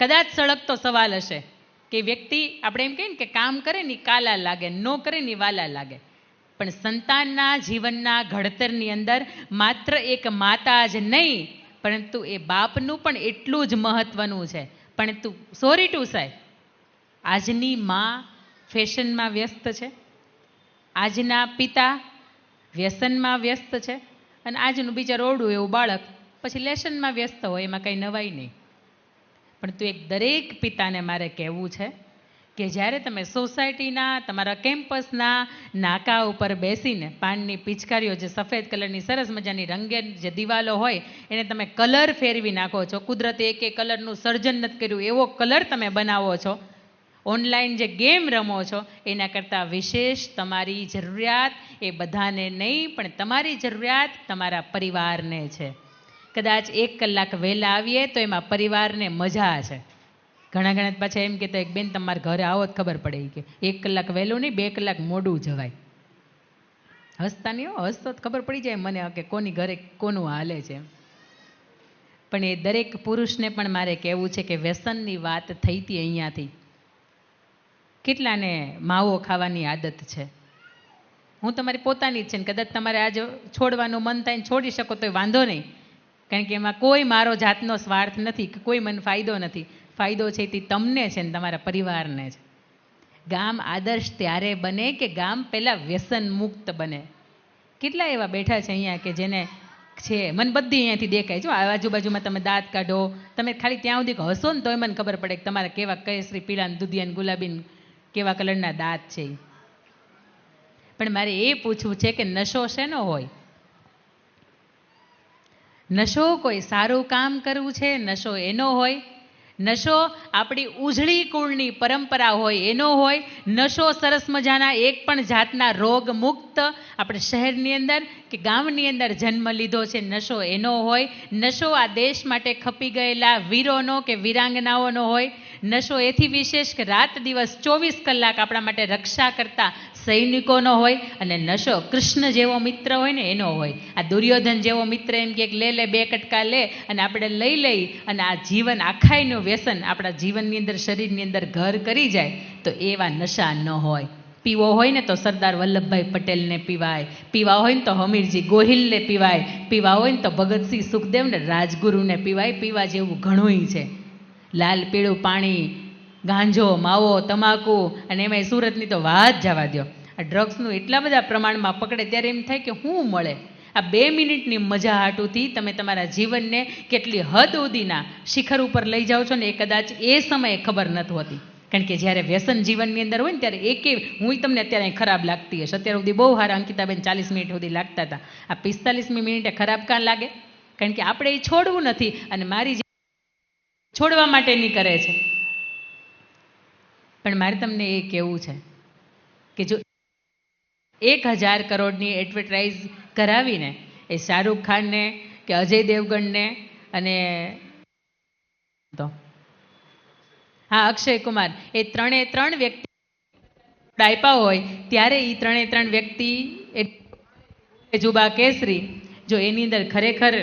કદાચ સળગતો સવાલ હશે કે વ્યક્તિ આપણે એમ કહીએ ને કે કામ કરે ને કાલા લાગે, ન કરે ને વાલા લાગે. પણ સંતાનના જીવનના ઘડતરની અંદર માત્ર એક માતા જ નહીં, પરંતુ એ બાપનું પણ એટલું જ મહત્વનું છે. પણ તું, સોરી ટુ સાહેબ આજની માં ફેશનમાં વ્યસ્ત છે? આજના પિતા વ્યસનમાં વ્યસ્ત છે? અને આજનું બીજા રોડું એવું બાળક, પછી લેશનમાં વ્યસ્ત હોય, એમાં કંઈ નવાઈ નહીં. પણ તું એક દરેક પિતાને મારે કહેવું છે કે જ્યારે તમે સોસાયટીના, તમારા કેમ્પસના નાકા ઉપર બેસીને પાનની પિચકારીઓ જે સફેદ કલરની સરસ મજાની રંગેન જે દિવાલો હોય, એને તમે કલર ફેરવી નાખો છો. કુદરતે એક એક કલરનું સર્જન નથી કર્યું, એવો કલર તમે બનાવો છો. ઓનલાઈન જે ગેમ રમો છો, એના કરતાં વિશેષ તમારી જરૂરિયાત એ બધાને નહીં, પણ તમારી જરૂરિયાત તમારા પરિવારને છે. કદાચ એક કલાક વહેલા આવીએ તો એમાં પરિવારને મજા છે ઘણા ઘણા પાછા એમ કહેતા એક બેન, તમારા ઘરે આવો જ ખબર પડે કે, એક કલાક વહેલું નહીં, બે કલાક મોડું જવાય. હસતા નહીં હસતો ખબર પડી જાય મને કે કોની ઘરે કોનું હાલે છે પણ એ દરેક પુરુષને પણ મારે કહેવું છે કે વ્યસનની વાત થઈ હતી અહીંયાથી. કેટલાને માવો ખાવાની આદત છે. હું તમારી પોતાની જ છે ને, કદાચ તમારે આજ છોડવાનું મન થાય છોડી શકો તો વાંધો નહીં. કારણ કે એમાં કોઈ મારો જાતનો સ્વાર્થ નથી કે કોઈ મને ફાયદો નથી. ફાયદો છે તે તમને છે ને તમારા પરિવારને છે. ગામ આદર્શ ત્યારે બને કે ગામ પહેલાં વ્યસન મુક્ત બને. કેટલા એવા બેઠા છે અહીંયા કે જેને છે, મને બધી અહીંયાથી દેખાય. છે આજુબાજુમાં તમે દાંત કાઢો, તમે ખાલી ત્યાં સુધી હસો ને તોય મને ખબર પડે કે તમારા કેવા કયશ્રી પીળા દુધિયાન ગુલાબીન ગુલાબી કેવા કલરના દાંત છે પણ મારે એ પૂછવું છે કે નશો શેનો હોય? નશો કોઈ સારું કામ કરવું છે, નશો એનો હોય. નશો આપણી ઉજળી કુળની પરંપરા હોય એનો હોય. નશો સરસ મજાના એક પણ જાતના રોગ મુક્ત આપણે શહેરની અંદર કે ગામની અંદર જન્મ લીધો છે, નશો એનો હોય. નશો આ દેશ માટે ખપી ગયેલા વીરોનો કે વીરાંગનાઓનો હોય. નશો એથી વિશેષ કે રાત દિવસ ચોવીસ કલાક આપણા માટે રક્ષા કરતા સૈનિકોનો હોય અને નશો કૃષ્ણ જેવો મિત્ર હોય ને એનો હોય. આ દુર્યોધન જેવો મિત્ર એમ કે લે લે, બે કટકા લે અને આપણે લઈ લઈ અને આ જીવન આખાયનું વ્યસન આપણા જીવનની અંદર, શરીરની અંદર ઘર કરી જાય તો એવા નશા ન હોય. પીવો હોય ને તો સરદાર વલ્લભભાઈ પટેલને પીવાય. પીવા હોય ને તો હમીરજી ગોહિલને પીવાય. પીવા હોય ને તો ભગતસિંહ સુખદેવને, રાજગુરુને પીવાય. પીવા જેવું ઘણુંય છે. લાલ, પીળું પાણી ગાંજો, માવો, તમાકુ અને એમાંય સુરતની તો વાત જવા દો આ ડ્રગ્સનું એટલા બધા પ્રમાણમાં પકડે ત્યારે એમ થાય કે શું મળે. આ બે મિનિટની મજા હાટુથી તમે તમારા જીવનને કેટલી હદ ઉદીના શિખર ઉપર લઈ જાઓ છો ને એ કદાચ એ સમયે ખબર નથી હોતી. કારણ કે જ્યારે વ્યસન જીવનની અંદર હોય ને ત્યારે એકે હું તમને અત્યારે ખરાબ લાગતી હશે. અત્યાર સુધી બહુ સારા અંકિતાબેન ચાલીસ મિનિટ સુધી લાગતા હતા. આ પિસ્તાલીસમી મિનિટે ખરાબ કાં લાગે? કારણ કે આપણે એ છોડવું નથી અને મારી જે છોડવા માટેની કરે છે. પણ મારે તમને એ કહેવું છે કે જો એક હજાર કરોડની એડવર્ટાઇઝ કરાવીને એ શાહરૂખ ખાનને કે અજય દેવગણને અને તો. હા, અક્ષય કુમાર. એ ત્રણે ત્રણ વ્યક્તિ ડાયપા હોય, ત્યારે એ ત્રણે ત્રણ વ્યક્તિ એ જુબા કેસરી, જો એની અંદર ખરેખર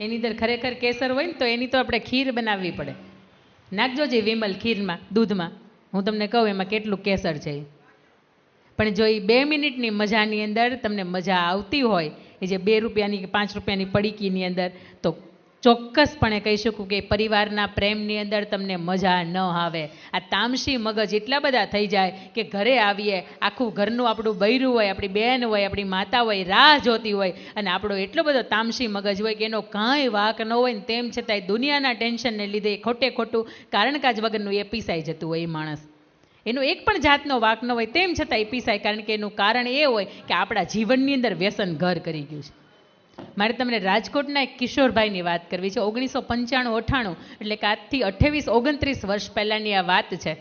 એની અંદર ખરેખર કેસર હોય ને તો એની તો આપણે ખીર બનાવવી પડે. નાખજો જે વિમલ ખીરમાં, દૂધમાં. હું તમને કહું, એમાં કેટલું કેસર છે. પણ જો એ બે મિનિટની મજાની અંદર તમને મજા આવતી હોય, એ જે બે રૂપિયાની કે પાંચ રૂપિયાની પડીકીની અંદર, તો ચોક્કસપણે કહી શકું કે પરિવારના પ્રેમની અંદર તમને મજા ન આવે. આ તામસી મગજ એટલા બધા થઈ જાય કે ઘરે આવીએ, આખું ઘરનું આપણું બૈરું હોય, આપણી બહેન હોય, આપણી માતા હોય, રાહ જોતી હોય અને આપણો એટલો બધો તામસી મગજ હોય કે એનો કાંઈ વાક ન હોય ને તેમ છતાંય દુનિયાના ટેન્શનને લીધે ખોટે ખોટું કારણ કાજ વગરનું એ પીસાઈ જતું હોય એ માણસ. એનો એક પણ જાતનો વાક ન હોય તેમ છતાં એ પીસાય કારણ કે એનું કારણ એ હોય કે આપણા જીવનની અંદર વ્યસન ઘર કરી ગયું છે. મારે તમને રાજકોટના એક કિશોરભાઈની વાત કરવી છે. ઓગણીસો પંચાણું અઠાણું, એટલે કે આજથી અઠ્ઠાવીસ ઓગણત્રીસ વર્ષ પહેલાંની આ વાત છે.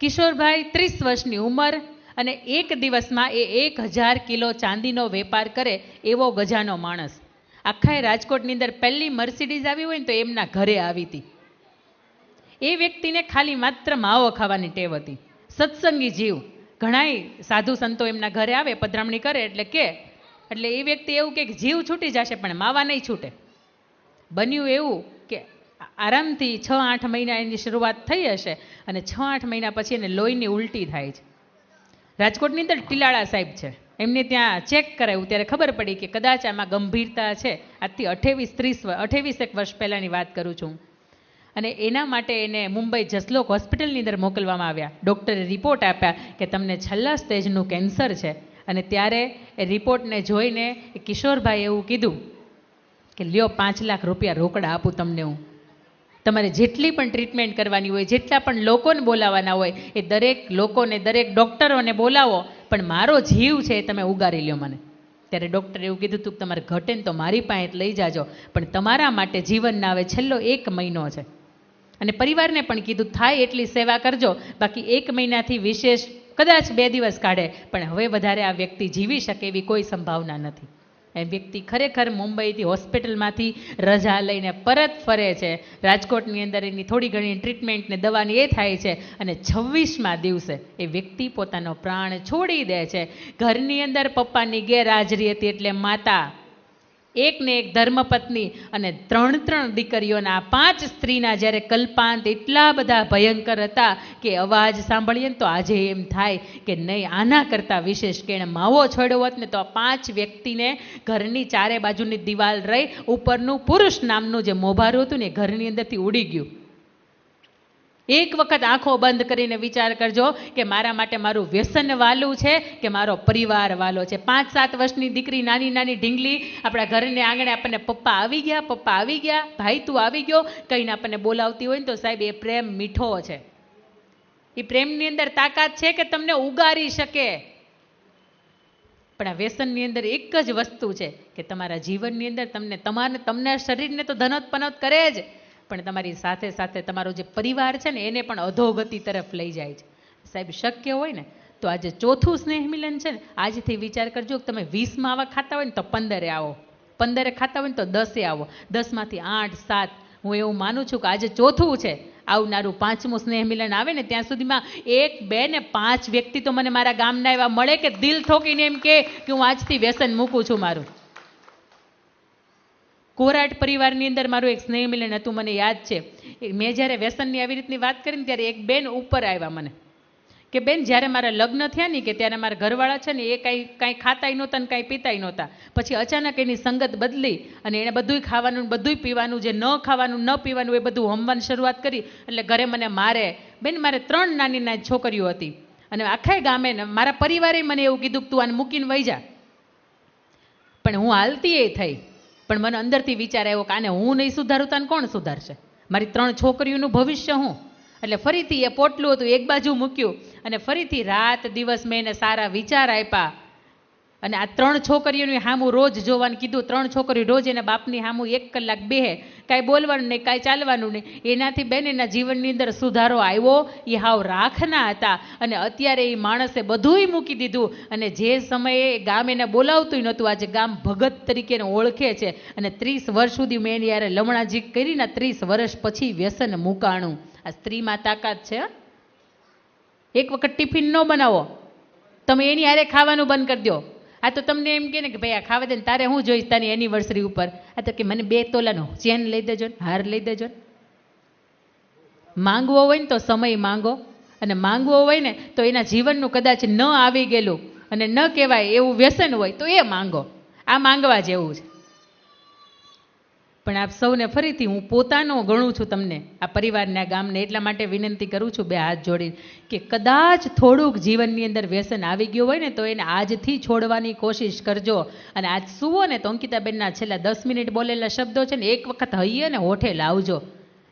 કિશોરભાઈ ત્રીસ વર્ષની ઉંમર અને એક દિવસમાં એ એક હજાર કિલો ચાંદીનો વેપાર કરે એવો ગજાનો માણસ. આખા રાજકોટની અંદર પહેલી મર્સિડીઝ આવી હોય ને તો એમના ઘરે આવી હતી. એ વ્યક્તિને ખાલી માત્ર માવો ખાવાની ટેવ હતી. સત્સંગી જીવ. ઘણાય સાધુ સંતો એમના ઘરે આવે, પધરામણી કરે એટલે કે એટલે એ વ્યક્તિ એવું કે જીવ છૂટી જશે, પણ માવા નહીં છૂટે. બન્યું એવું કે આરામથી છ, આઠ મહિના એની શરૂઆત થઈ હશે અને છ, આઠ મહિના પછી એને લોહીની ઉલટી થાય છે. રાજકોટની અંદર ટીલાળા સાહેબ છે. એમને ત્યાં ચેક કરાયું, ત્યારે ખબર પડી કે કદાચ આમાં ગંભીરતા છે. આજથી અઠ્ઠાવીસ ત્રીસ અઠ્ઠાવીસ એક વર્ષ પહેલાંની વાત કરું છું. અને એના માટે એને મુંબઈ જસલોક હોસ્પિટલની અંદર મોકલવામાં આવ્યા. ડૉક્ટરે રિપોર્ટ આપ્યા કે તમને છેલ્લા સ્ટેજનું કેન્સર છે. અને ત્યારે એ રિપોર્ટને જોઈને એ કિશોરભાઈ એવું કીધું કે, લ્યો, પાંચ લાખ રૂપિયા રોકડા આપું તમને હું. તમારે જેટલી પણ ટ્રીટમેન્ટ કરવાની હોય, જેટલા પણ લોકોને બોલાવવાના હોય, એ દરેક લોકોને, દરેક ડૉક્ટરોને બોલાવો, પણ મારો જીવ છે એ તમે ઉગારી લ્યો મને. ત્યારે ડૉક્ટરે એવું કીધું, તું કે તમારે ઘટે તો મારી પાસે લઈ જાજો, પણ તમારા માટે જીવનના આવે, છેલ્લો એક મહિનો છે. અને પરિવારને પણ કીધું, થાય એટલી સેવા કરજો, બાકી એક મહિનાથી વિશેષ કદાચ બે દિવસ કાઢે, પણ હવે વધારે આ વ્યક્તિ જીવી શકે એવી કોઈ સંભાવના નથી. એ વ્યક્તિ ખરેખર મુંબઈથી હોસ્પિટલમાંથી રજા લઈને પરત ફરે છે. રાજકોટની અંદર એની થોડી ઘણી ટ્રીટમેન્ટ ને દવાની એ થાય છે અને છવ્વીસમાં દિવસે એ વ્યક્તિ પોતાનો પ્રાણ છોડી દે છે. ઘરની અંદર પપ્પાની ગેરહાજરી હતી એટલે માતા એક ને એક ધર્મપત્ની અને ત્રણ ત્રણ દીકરીઓના પાંચ સ્ત્રીના જ્યારે કલ્પાંત એટલા બધા ભયંકર હતા કે અવાજ સાંભળીએ ને તો આજે એમ થાય કે નહીં, આના કરતાં વિશેષ કે એણે માવો છોડ્યો હોત ને તો આ પાંચ વ્યક્તિને ઘરની ચારે બાજુની દિવાલ રહી ઉપરનું પુરુષ નામનું જે મોભારું હતું ને એ ઘરની અંદરથી ઉડી ગયું. એક વખત આંખો બંધ કરીને વિચાર કરજો કે મારા માટે મારું વ્યસન વાલું છે કે મારો પરિવાર વાલો છે. પાંચ, સાત વર્ષની દીકરી, નાની નાની ઢીંગલી, આપણા ઘરને આંગણે આપણને પપ્પા આવી ગયા, પપ્પા આવી ગયા, ભાઈ તું આવી ગયો, કહીને આપણને બોલાવતી હોય ને તો સાહેબ એ પ્રેમ મીઠો છે. એ પ્રેમની અંદર તાકાત છે કે તમને ઉગારી શકે. પણ આ વ્યસનની અંદર એક જ વસ્તુ છે કે તમારા જીવનની અંદર તમને તમારે તમને શરીરને તો ધનોત પનોત કરે જ. પણ તમારી સાથે સાથે તમારો જે પરિવાર છે ને, એને પણ અધોગતિ તરફ લઈ જાય છે. સાહેબ, શક્ય હોય ને, તો આજે ચોથું સ્નેહ મિલન છે ને, આજથી વિચાર કરજો કે તમે વીસમાં આવા ખાતા હોય ને, તો પંદરે આવો. પંદરે ખાતા હોય ને, તો દસે આવો. દસમાંથી આઠ, સાત, હું એવું માનું છું કે આજે ચોથું છે. આવનારું પાંચમું સ્નેહ મિલન આવે ને, ત્યાં સુધીમાં એક, બે ને પાંચ વ્યક્તિ તો મને મારા ગામના એવા મળે કે દિલ ઠોકીને એમ કે કે હું આજથી વ્યસન મૂકું છું મારું. કોરાટ પરિવારની અંદર મારું એક સ્નેહ મિલન હતું, મને યાદ છે. મેં જ્યારે વ્યસનની આવી રીતની વાત કરીને ત્યારે એક બેન ઉપર આવ્યા મને. કે બેન, જ્યારે મારા લગ્ન થયા ને કે ત્યારે મારા ઘરવાળા છે ને, એ કાંઈ કાંઈ ખાતાય નહોતા ને કાંઈ પીતાય નહોતા. પછી અચાનક એની સંગત બદલી અને એણે બધુંય ખાવાનું બધું પીવાનું, જે ન ખાવાનું, ન પીવાનું, એ બધું હોમવાની શરૂઆત કરી. એટલે ઘરે મને મારે, બેન, મારે ત્રણ નાની નાની છોકરીઓ હતી. અને આખા ગામે મારા પરિવારે મને એવું કીધું કે તું આને મૂકીને વહી જા. પણ હું હાલતી એ થઈ. પણ મને અંદરથી વિચાર આવ્યો કે આને હું નહીં સુધારું તો કોણ સુધારશે? મારી ત્રણ છોકરીઓનું ભવિષ્ય હું? એટલે ફરીથી એ પોટલું હતું, એક બાજુ મૂક્યું અને ફરીથી રાત દિવસ મેં એને સારા વિચાર આપ્યા. અને આ ત્રણ છોકરીઓની હામું રોજ જોવાનું કીધું. ત્રણ છોકરીઓ રોજ એના બાપની હામું એક કલાક બેહે. કાંઈ બોલવાનું નહીં, કાંઈ ચાલવાનું નહીં. એનાથી બેન એના જીવનની અંદર સુધારો આવ્યો. એ હાવ રાખના હતા. અને અત્યારે એ માણસે બધુંય મૂકી દીધું. અને જે સમયે ગામ એને બોલાવતું નહોતું, આજે ગામ ભગત તરીકે ઓળખે છે. અને ત્રીસ વર્ષ સુધી મેં એની યારે લમણાજી કરીને ત્રીસ વર્ષ પછી વ્યસન મૂકાણું. આ સ્ત્રીમાં તાકાત છે? એક વખત ટિફિન ન બનાવો. તમે એની હારે ખાવાનું બંધ કરી દો આ તો તમને એમ કે ને કે ભાઈ આ ખાવા દે ને તારે હું જોઈશ તારી એનિવર્સરી ઉપર. આ તો કે મને બે તોલાનો ચેન લઈ દેજો ને હાર લઈ દેજો ને. માંગવો હોય ને તો સમય માંગો. અને માંગવો હોય ને તો એના જીવનનું કદાચ ન આવી ગયેલું અને ન કહેવાય એવું વ્યસન હોય તો એ માંગો. આ માંગવા જેવું છે. પણ આપ સૌને ફરીથી હું પોતાનો ગણું છું તમને. આ પરિવારને આ ગામને એટલા માટે વિનંતી કરું છું બે હાથ જોડીને કે કદાચ થોડુંક જીવનની અંદર વ્યસન આવી ગયું હોય ને તો એને આજથી છોડવાની કોશિશ કરજો. અને આજ સુવો ને તો અંકિતાબેનના છેલ્લા દસ મિનિટ બોલેલા શબ્દો છે ને એક વખત હૈયે ને હોઠે લાવજો.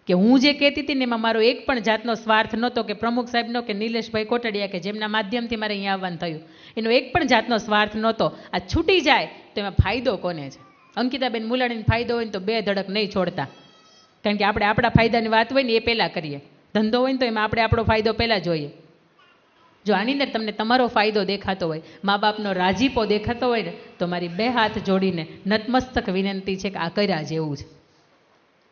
કે હું જે કહેતી હતી ને એમાં મારો એક પણ જાતનો સ્વાર્થ નહોતો કે પ્રમુખ સાહેબનો કે નિલેશભાઈ કોટડિયા કે જેમના માધ્યમથી મારે અહીંયા આવવાનું થયું. એનો એક પણ જાતનો સ્વાર્થ નહોતો. આ છૂટી જાય તો એમાં ફાયદો કોને છે? અંકિતાબેન મુલાણીને ફાયદો હોય ને તો બે ધડક નહીં છોડતા. કારણ કે આપણે આપણા ફાયદાની વાત હોય ને એ પહેલાં કરીએ. ધંધો હોય ને તો એમાં આપણે આપણો ફાયદો પહેલાં જોઈએ. જો આની અંદર તમને તમારો ફાયદો દેખાતો હોય, મા બાપનો રાજીપો દેખાતો હોય ને, તો મારી બે હાથ જોડીને નતમસ્તક વિનંતી છે કે આ કર્યા જેવું છે.